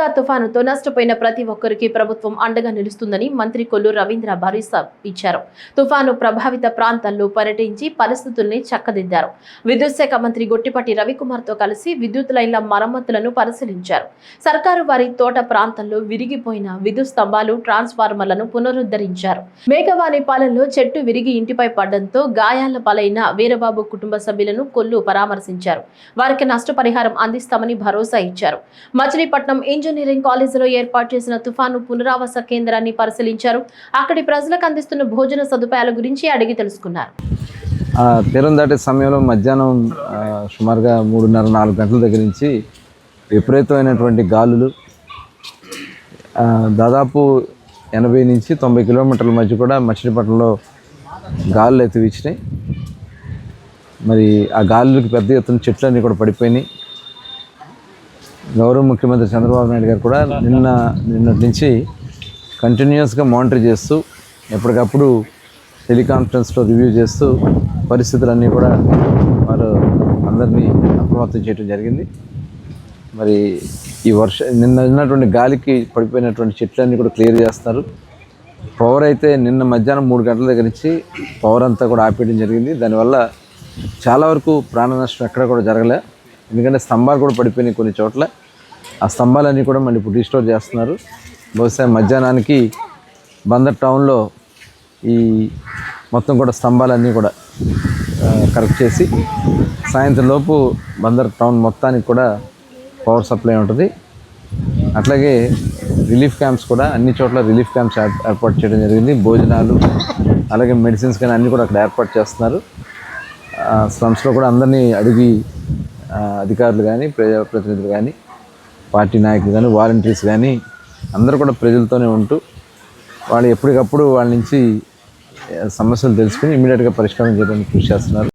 తోదా తుఫానుతో నష్టపోయిన ప్రతి ఒక్కరికి ప్రభుత్వం అండగా నిలుస్తుందని మంత్రి కొల్లు రవీంద్ర భరోసా ఇచ్చారు. తుఫాను ప్రభావిత ప్రాంతాల్లో పర్యటించి పరిస్థితుల్ని చక్కదిద్దారు. విద్యుత్ శాఖ మంత్రి గొట్టిపాటి రవికుమార్తో కలిసి విద్యుత్ లైన్ల మరమ్మతులను పరిశీలించారు. సర్కారు వారి తోట ప్రాంతంలో విరిగిపోయిన విద్యుత్ స్తంభాలు ట్రాన్స్ఫార్మర్లను పునరుద్ధరించారు. మేఘవాణిపాలెంలో చెట్టు విరిగి ఇంటిపై పడడంతో గాయాల పాలైన వీరబాబు కుటుంబ సభ్యులను కొల్లు పరామర్శించారు. వారికి నష్టపరిహారం అందిస్తామని భరోసా ఇచ్చారు. మచిలీపట్నం ఇంజనీరింగ్ కాలేజీలో ఏర్పాటు చేసిన తుఫాను పునరావాస కేంద్రాన్ని పరిశీలించారు. అక్కడి ప్రజలకు అందిస్తున్న భోజన సదుపాయాల గురించి అడిగి తెలుసుకున్నారు. తీరం దాటే సమయంలో మధ్యాహ్నం సుమారుగా మూడున్నర నాలుగు గంటల దగ్గర నుంచి విపరీతమైనటువంటి గాలులు దాదాపు ఎనభై నుంచి తొంభై కిలోమీటర్ల మధ్య కూడా మచిలీపట్నంలో గాలులు అయితే వీచినాయి. మరి ఆ గాలులకు పెద్ద ఎత్తున చెట్లన్నీ కూడా పడిపోయినాయి. గౌరవ ముఖ్యమంత్రి చంద్రబాబు నాయుడు గారు కూడా నిన్న నిన్నటి నుంచి కంటిన్యూస్గా మానిటర్ చేస్తూ ఎప్పటికప్పుడు టెలికాన్ఫరెన్స్లో రివ్యూ చేస్తూ పరిస్థితులన్నీ కూడా వారు అందరినీ అప్రమత్తం చేయడం జరిగింది. మరి ఈ వర్ష నిన్న ఉన్నటువంటి గాలికి పడిపోయినటువంటి చెట్లన్నీ కూడా క్లియర్ చేస్తారు. పవర్ అయితే నిన్న మధ్యాహ్నం మూడు గంటల దగ్గర నుంచి పవర్ అంతా కూడా ఆపేయడం జరిగింది. దానివల్ల చాలా వరకు ప్రాణ నష్టం ఎక్కడ కూడా జరగలే. ఎందుకంటే స్తంభాలు కూడా పడిపోయినాయి కొన్ని చోట్ల. ఆ స్తంభాలన్నీ కూడా మళ్ళీ ఇప్పుడు రీస్టోర్ చేస్తున్నారు. బహుశా మధ్యాహ్నానికి బందర్ టౌన్లో ఈ మొత్తం కూడా స్తంభాలన్నీ కూడా కరెక్ట్ చేసి సాయంత్రం లోపు బందర్ టౌన్ మొత్తానికి కూడా పవర్ సప్లై ఉంటుంది. అట్లాగే రిలీఫ్ క్యాంప్స్ కూడా అన్ని చోట్ల రిలీఫ్ క్యాంప్స్ ఏర్- ఏర్పాటు చేయడం జరిగింది. భోజనాలు అలాగే మెడిసిన్స్ కానీ అన్నీ కూడా అక్కడ ఏర్పాటు చేస్తున్నారు. స్లమ్స్లో కూడా అందరినీ అడిగి అధికారులు కానీ ప్రజాప్రతినిధులు కానీ పార్టీ నాయకులు కానీ వాలంటీర్స్ కానీ అందరూ కూడా ప్రజలతోనే ఉంటూ వాళ్ళు ఎప్పటికప్పుడు వాళ్ళ నుంచి సమస్యలు తెలుసుకుని ఇమీడియట్గా పరిష్కారం చేయడానికి కృషి చేస్తున్నారు.